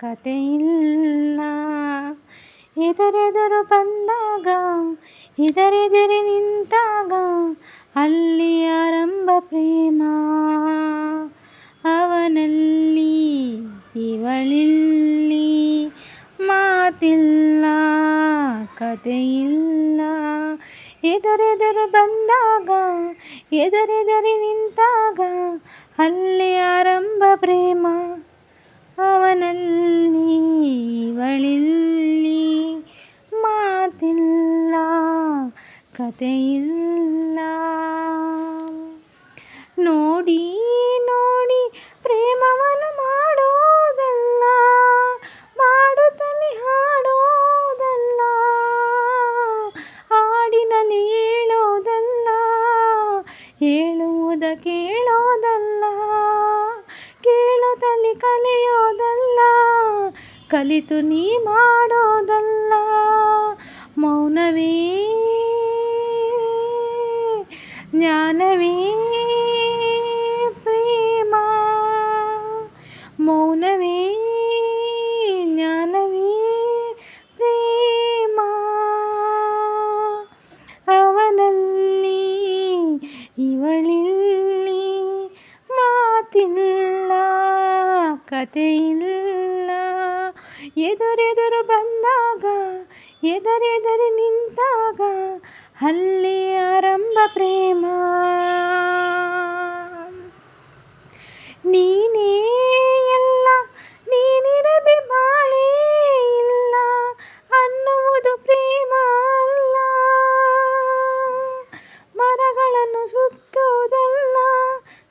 ಕತೆ ಇಲ್ಲ ಎದುರೆದುರು ಬಂದಾಗ ಎದರೆದರೆ ನಿಂತಾಗ, ಅಲ್ಲಿ ಆರಂಭ ಪ್ರೇಮ. ಅವನಲ್ಲಿ ಇವಳಿಲ್ಲಿ ಮಾತಿಲ್ಲ ಕಥೆಯಿಲ್ಲ ಎದುರೆದುರು ಬಂದಾಗ, ಎದರೆದರೆ ನಿಂತಾಗ, ಅಲ್ಲಿ ಆರಂಭ ಮಾತಿಲ್ಲ ಕಥೆಯಿಲ್ಲ. ನೋಡಿ ನೋಡಿ, ಪ್ರೇಮವನ್ನು ಮಾಡೋದಲ್ಲ, ಮಾಡುತ್ತಲೇ ಹಾಡೋದಲ್ಲ, ಹಾಡಿನಲ್ಲಿ ಹೇಳೋದಲ್ಲ ಹೇಳುವುದ ಕೇಳೋದಲ್ಲ ಕೇಳೋದಲ್ಲಿ ಕಲಿಯೋದಲ್ಲ, ಕಲಿತು ನೀ ಮಾಡೋದಲ್ಲ. ಮೌನವೇ ಜ್ಞಾನವೇ ಪ್ರೇಮ ಮೌನವೇ ಜ್ಞಾನವೇ ಪ್ರೇಮ ಅವನಲ್ಲಿ ಇವಳಿಲ್ಲಿ ಮಾತಿಲ್ಲ ಕಥೆಯಿಲ್ಲ ಎದುರೆದುರು ಬಂದಾಗ ಎದರೆದರೆ ನಿಂತಾಗ ಅಲ್ಲಿ ಆರಂಭ ಪ್ರೇಮ. ನೀನೇ ಎಲ್ಲ, ನೀನಿರದೆ ಬಾಳೇ ಇಲ್ಲ ಅನ್ನುವುದು ಪ್ರೇಮ ಅಲ್ಲ. ಮರಗಳನ್ನು ಸುತ್ತೋದಲ್ಲ,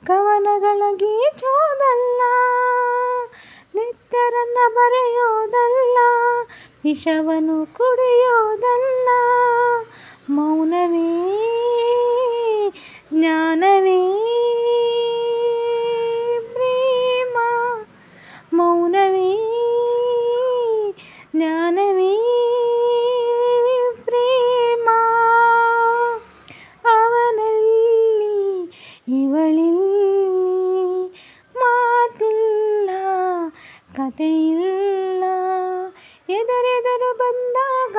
ಕವನಗಳ ಗೀಚೋದಲ್ಲ, ನಿತ್ಯರನ್ನು ಬರೆಯೋದಲ್ಲ. ವಿಷವನ್ನು ಕುಡಿಯೋದಲ್ಲ. ಮೌನವೇ ಜ್ಞಾನವೇ. ಪ್ರೇಮ ಮೌನವೇ ಜ್ಞಾನವೇ. ಎದರೆದರು ಬಂದಾಗ,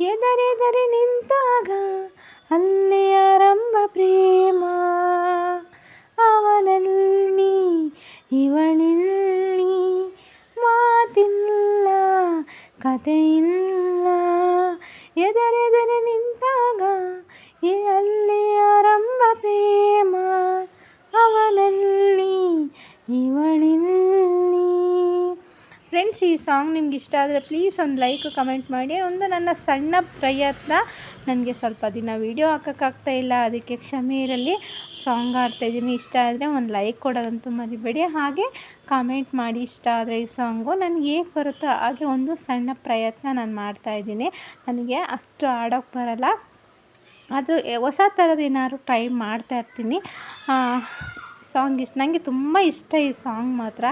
ಎದರೆದರೆ ನಿಂತಾಗ ಅಲ್ಲಿ ಆರಂಭ ಪ್ರೇಮ. ಅವನಲ್ಲಿ ಇವಳಿಲ್ಲಿ ಮಾತಿಲ್ಲ, ಕಥೆಯಿಲ್ಲ. ಎದರೆದರೆ ನಿಂತಾಗ, ಅಲ್ಲಿ ಆರಂಭ ಪ್ರೇಮ. ಅವನಲ್ಲಿ ಇವಳಿಲ್ಲಿ ಫ್ರೆಂಡ್ಸ್ ಈ ಸಾಂಗ್ ನಿಮ್ಗೆ ಇಷ್ಟ ಆದರೆ ಪ್ಲೀಸ್ ಒಂದು ಲೈಕ್ ಕಮೆಂಟ್ ಮಾಡಿ. ಒಂದು ನನ್ನ ಸಣ್ಣ ಪ್ರಯತ್ನ. ನನಗೆ ಸ್ವಲ್ಪ ದಿನ ವೀಡಿಯೋ ಹಾಕೋಕ್ಕಾಗ್ತಾ ಇಲ್ಲ, ಅದಕ್ಕೆ ಕ್ಷಮೆ ಇರಲಿ. ಸಾಂಗ್ ಆಡ್ತಾಯಿದ್ದೀನಿ ಇಷ್ಟ ಆದರೆ ಒಂದು ಲೈಕ್ ಕೊಡೋದಂತೂ ಮರಿಬೇಡಿ. ಹಾಗೆ ಕಾಮೆಂಟ್ ಮಾಡಿ ಇಷ್ಟ ಆದರೆ ಈ ಸಾಂಗು ನನಗೆ ಹೇಗೆ ಬರುತ್ತೋ ಹಾಗೆ ಒಂದು ಸಣ್ಣ ಪ್ರಯತ್ನ ನಾನು ಮಾಡ್ತಾಯಿದ್ದೀನಿ ನನಗೆ ಅಷ್ಟು ಆಡೋಕ್ಕೆ ಬರಲ್ಲ. ಆದರೂ ಹೊಸ ಥರದ ಏನಾದ್ರು ಟ್ರೈ ಮಾಡ್ತಾಯಿರ್ತೀನಿ ಸಾಂಗ್ ಇಷ್ಟ ನನಗೆ ತುಂಬ ಇಷ್ಟ ಈ ಸಾಂಗ್ ಮಾತ್ರ.